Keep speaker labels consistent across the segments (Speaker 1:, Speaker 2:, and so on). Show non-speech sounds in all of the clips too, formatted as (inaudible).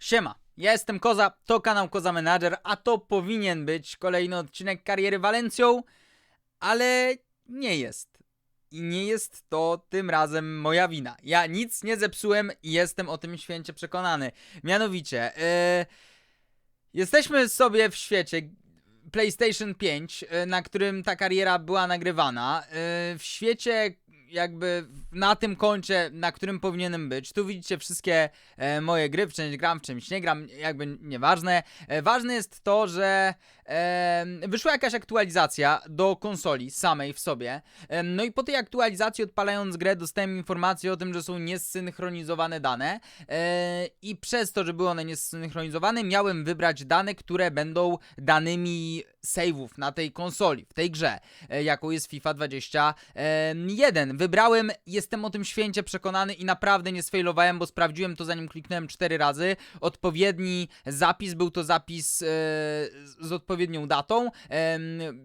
Speaker 1: Siema, ja jestem Koza, to kanał Koza Manager, a to powinien być kolejny odcinek kariery Walencją, ale nie jest. I nie jest to tym razem moja wina. Ja nic nie zepsułem i jestem o tym święcie przekonany. Mianowicie, yy, jesteśmy sobie w świecie PlayStation 5, yy, na którym ta kariera była nagrywana. Yy, w świecie jakby na tym koncie, na którym powinienem być. Tu widzicie wszystkie e, moje gry, w czymś gram, w czymś nie gram, jakby nieważne. E, ważne jest to, że e, wyszła jakaś aktualizacja do konsoli samej w sobie. E, no i po tej aktualizacji odpalając grę dostałem informację o tym, że są niesynchronizowane dane e, i przez to, że były one niesynchronizowane miałem wybrać dane, które będą danymi save'ów na tej konsoli, w tej grze, e, jaką jest FIFA 21. Wybrałem, jestem o tym święcie przekonany i naprawdę nie sfailowałem, bo sprawdziłem to zanim kliknąłem 4 razy. Odpowiedni zapis, był to zapis e, z odpowiednią datą,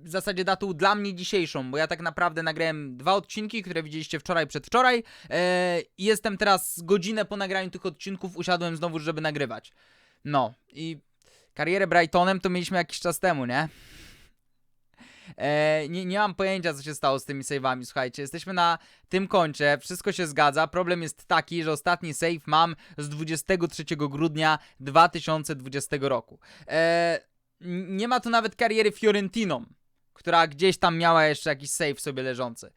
Speaker 1: w zasadzie datą dla mnie dzisiejszą, bo ja tak naprawdę nagrałem dwa odcinki, które widzieliście wczoraj, przedwczoraj e, i jestem teraz godzinę po nagraniu tych odcinków, usiadłem znowu, żeby nagrywać. No i karierę Brightonem to mieliśmy jakiś czas temu, nie? E, nie, nie mam pojęcia, co się stało z tymi save'ami, słuchajcie. Jesteśmy na tym koncie, wszystko się zgadza. Problem jest taki, że ostatni save mam z 23 grudnia 2020 roku. E, nie ma tu nawet kariery Fiorentiną, która gdzieś tam miała jeszcze jakiś save sobie leżący.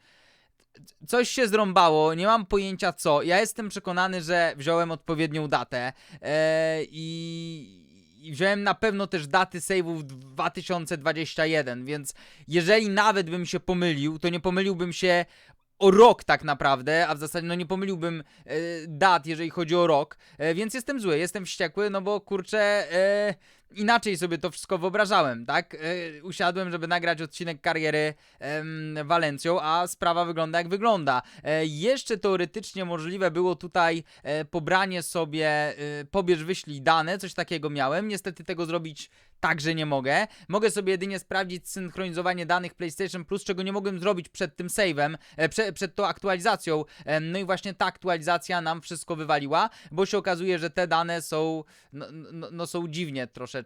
Speaker 1: Coś się zrąbało, nie mam pojęcia co. Ja jestem przekonany, że wziąłem odpowiednią datę e, i, i wziąłem na pewno też daty save'ów 2021, więc jeżeli nawet bym się pomylił, to nie pomyliłbym się o rok tak naprawdę, a w zasadzie no nie pomyliłbym e, dat, jeżeli chodzi o rok, e, więc jestem zły, jestem wściekły, no bo kurczę, e, inaczej sobie to wszystko wyobrażałem, tak? E, usiadłem, żeby nagrać odcinek kariery em, Walencją, a sprawa wygląda jak wygląda. E, jeszcze teoretycznie możliwe było tutaj e, pobranie sobie, e, pobierz wyślij dane, coś takiego miałem, niestety tego zrobić także nie mogę. Mogę sobie jedynie sprawdzić synchronizowanie danych PlayStation Plus, czego nie mogłem zrobić przed tym save'em, prze, przed tą aktualizacją. No i właśnie ta aktualizacja nam wszystko wywaliła, bo się okazuje, że te dane są, no, no, no są dziwnie troszeczkę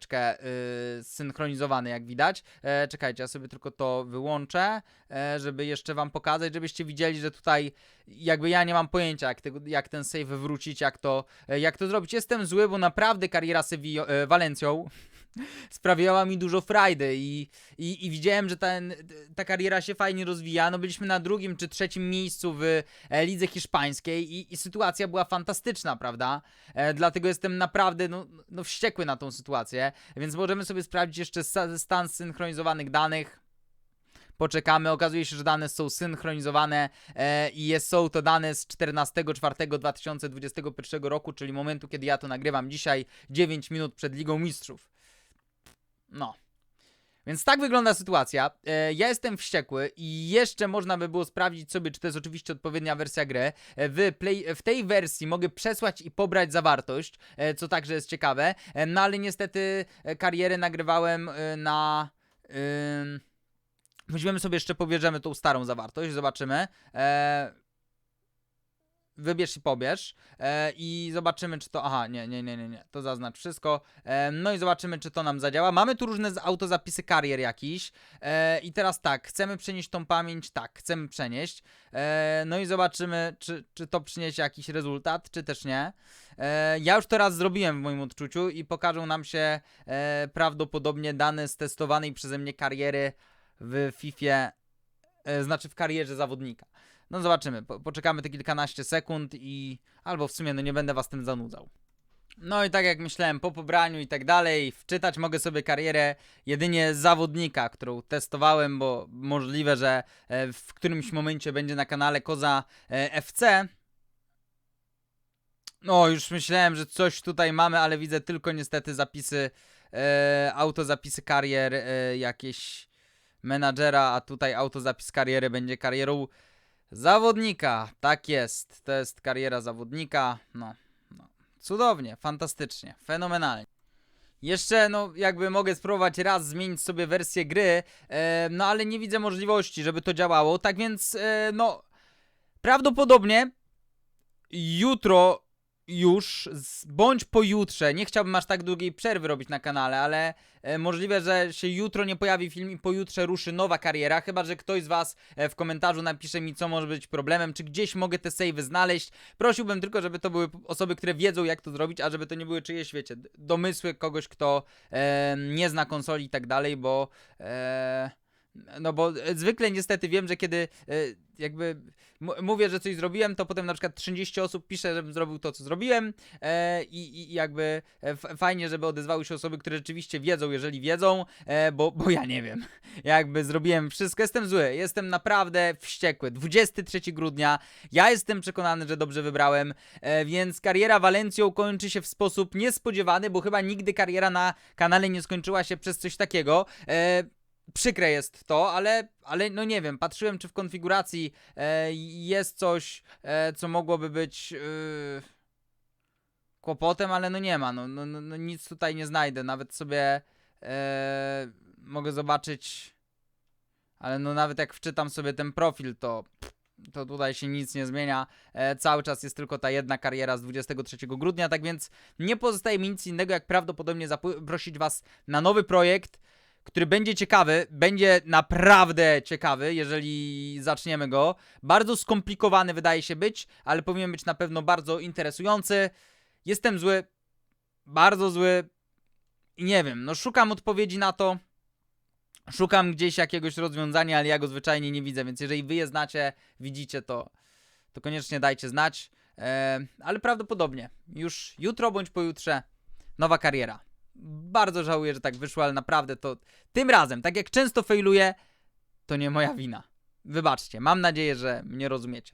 Speaker 1: y, synchronizowane, jak widać. E, czekajcie, ja sobie tylko to wyłączę, e, żeby jeszcze wam pokazać, żebyście widzieli, że tutaj jakby ja nie mam pojęcia, jak, ten save wrócić, jak to, e, jak to zrobić. Jestem zły, bo naprawdę kariera Sevilla, e, Walencją sprawiała mi dużo frajdy i, i, i widziałem, że ten, ta kariera się fajnie rozwija. No byliśmy na drugim czy trzecim miejscu w e, lidze hiszpańskiej i, i sytuacja była fantastyczna, prawda? E, dlatego jestem naprawdę no, no wściekły na tą sytuację, więc możemy sobie sprawdzić jeszcze sta- stan synchronizowanych danych. Poczekamy, okazuje się, że dane są synchronizowane e, i jest, są to dane z 14.04.2021 roku, czyli momentu, kiedy ja to nagrywam dzisiaj, 9 minut przed Ligą Mistrzów. No. Więc tak wygląda sytuacja. E, ja jestem wściekły i jeszcze można by było sprawdzić sobie, czy to jest oczywiście odpowiednia wersja gry. E, w, play, w tej wersji mogę przesłać i pobrać zawartość, e, co także jest ciekawe. E, no ale niestety e, karierę nagrywałem e, na. ym, Weźmiemy sobie jeszcze, pobierzemy tą starą zawartość, zobaczymy. E, wybierz i pobierz e, i zobaczymy, czy to. Aha, nie, nie, nie, nie, nie. To zaznacz wszystko. E, no i zobaczymy, czy to nam zadziała. Mamy tu różne autozapisy karier jakiś. E, I teraz tak, chcemy przenieść tą pamięć. Tak, chcemy przenieść. E, no i zobaczymy, czy, czy to przyniesie jakiś rezultat, czy też nie. E, ja już to raz zrobiłem w moim odczuciu i pokażą nam się e, prawdopodobnie dane z testowanej przeze mnie kariery w FIFA, e, znaczy w karierze zawodnika. No zobaczymy, po, poczekamy te kilkanaście sekund i albo w sumie no nie będę was tym zanudzał. No i tak jak myślałem, po pobraniu i tak dalej, wczytać mogę sobie karierę jedynie zawodnika, którą testowałem, bo możliwe, że e, w którymś momencie będzie na kanale Koza e, FC. No, już myślałem, że coś tutaj mamy, ale widzę tylko niestety zapisy, e, autozapisy karier e, jakieś menadżera, a tutaj autozapis kariery będzie karierą zawodnika. Tak jest, to jest kariera zawodnika. No, no. cudownie, fantastycznie, fenomenalnie. Jeszcze, no, jakby mogę spróbować raz zmienić sobie wersję gry, e, no ale nie widzę możliwości, żeby to działało. Tak więc, e, no, prawdopodobnie jutro już, z, bądź pojutrze, nie chciałbym aż tak długiej przerwy robić na kanale, ale e, możliwe, że się jutro nie pojawi film i pojutrze ruszy nowa kariera, chyba, że ktoś z was e, w komentarzu napisze mi, co może być problemem, czy gdzieś mogę te savey znaleźć. Prosiłbym tylko, żeby to były osoby, które wiedzą, jak to zrobić, a żeby to nie były czyjeś, wiecie, domysły kogoś, kto e, nie zna konsoli i tak dalej, bo... E, no bo e, zwykle niestety wiem, że kiedy e, jakby mówię, że coś zrobiłem, to potem na przykład 30 osób pisze, żebym zrobił to, co zrobiłem e, i, i jakby e, fajnie, żeby odezwały się osoby, które rzeczywiście wiedzą, jeżeli wiedzą, e, bo, bo ja nie wiem. (laughs) Jakby zrobiłem wszystko, jestem zły, jestem naprawdę wściekły. 23 grudnia, ja jestem przekonany, że dobrze wybrałem, e, więc kariera Walencją kończy się w sposób niespodziewany, bo chyba nigdy kariera na kanale nie skończyła się przez coś takiego. E, Przykre jest to, ale, ale no nie wiem, patrzyłem czy w konfiguracji e, jest coś, e, co mogłoby być e, kłopotem, ale no nie ma, no, no, no, no nic tutaj nie znajdę, nawet sobie e, mogę zobaczyć, ale no nawet jak wczytam sobie ten profil, to to tutaj się nic nie zmienia. E, cały czas jest tylko ta jedna kariera z 23 grudnia, tak więc nie pozostaje mi nic innego, jak prawdopodobnie zaprosić Was na nowy projekt, który będzie ciekawy, będzie naprawdę ciekawy, jeżeli zaczniemy go. Bardzo skomplikowany wydaje się być, ale powinien być na pewno bardzo interesujący. Jestem zły, bardzo zły i nie wiem, no szukam odpowiedzi na to. Szukam gdzieś jakiegoś rozwiązania, ale ja go zwyczajnie nie widzę, więc jeżeli wy je znacie, widzicie to, to koniecznie dajcie znać. E, ale prawdopodobnie już jutro bądź pojutrze nowa kariera. Bardzo żałuję, że tak wyszło, ale naprawdę to tym razem, tak jak często failuję, to nie moja wina. Wybaczcie, mam nadzieję, że mnie rozumiecie.